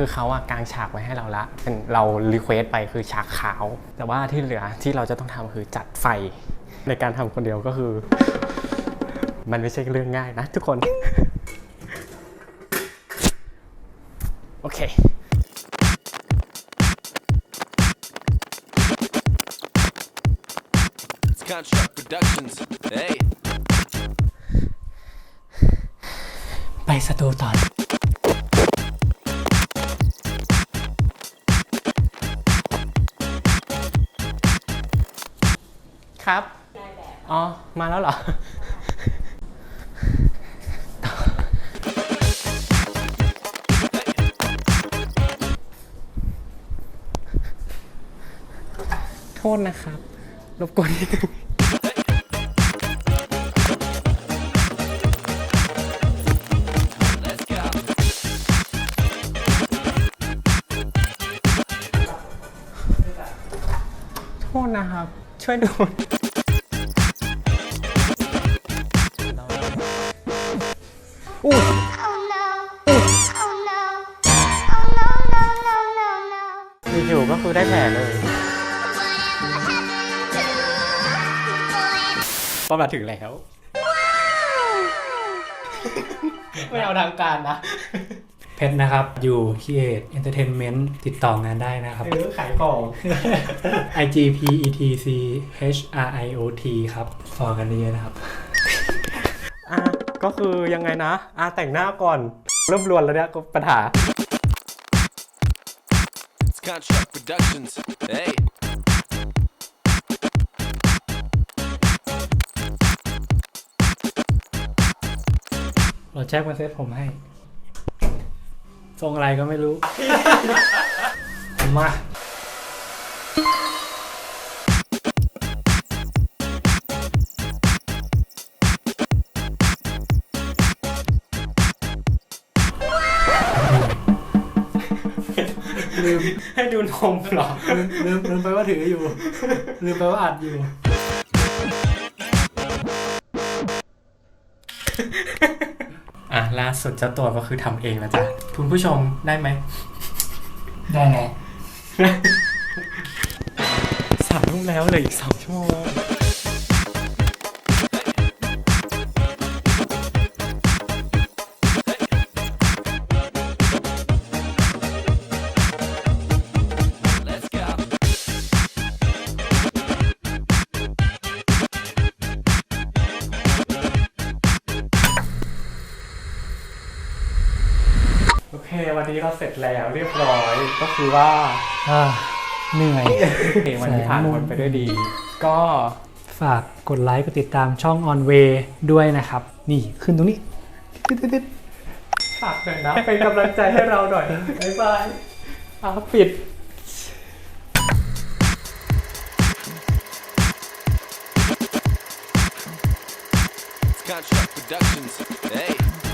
คือเขาอะกางฉากไว้ให้เราละเป็นเรารีเควสไปคือฉากขาว แต่ว่าที่เหลือที่เราจะต้องทำคือจัดไฟ ในการทำคนเดียวก็คือ มันไม่ใช่เรื่องง่ายนะทุกคน โอเค It's Construct Productions. Hey. ไปสตูต่อ ครับ อ๋อ มาแล้วเหรอ โทษนะครับ รบกวนนิดนึงโทษนะครับ ช่วยดู อู้ Oh no. Oh no. Oh no, no, no, no, no. อยู่ๆก็คือได้แผลเลย ก็มาถึงแล้ว ไม่เอาทางการนะ เพชรนะครับ อยู่คีเอทเอนเตอร์เทนเมนต์ติดต่องานได้นะครับ หรือขายของ I G P E T C H R I O T ครับฟอลกันนี้นะครับ อะ ก็คือยังไงนะอะแต่งหน้าก่อน เริ่มรวนแล้วเนี่ยก็ปัญหา It's Construct Productions. Hey. เราแจ็คมาเซตผมให้ ทรงอะไรก็ไม่รู้ มา ลืมให้ดูนมเหรอ ลืมลืมลืมไปว่าถืออยู่ ลืมไปว่าอัดอยู่ อะล่าสุดเจ้าตัวก็คือทำเองนะจ๊ะคุณผู้ชมได้ไหม ได้ไง สามทุ่มแล้วเหลยอีกสองชั่วโมง เควันนี้เราเสร็จแล้วเรียบร้อยก็คือว่าอ่าเหนื่อยโอเควันนี้ผ่านพ้นไปด้วยดี ก็ฝากกดไลค์กดติดตามช่อง On Way ด้วยนะครับ นี่ขึ้นตรงนี้ตึ๊ดๆฝากหน่อยนะ เป็นกำลังใจให้เราหน่อย บ๊ายบายอะปิด It's Construct Productions.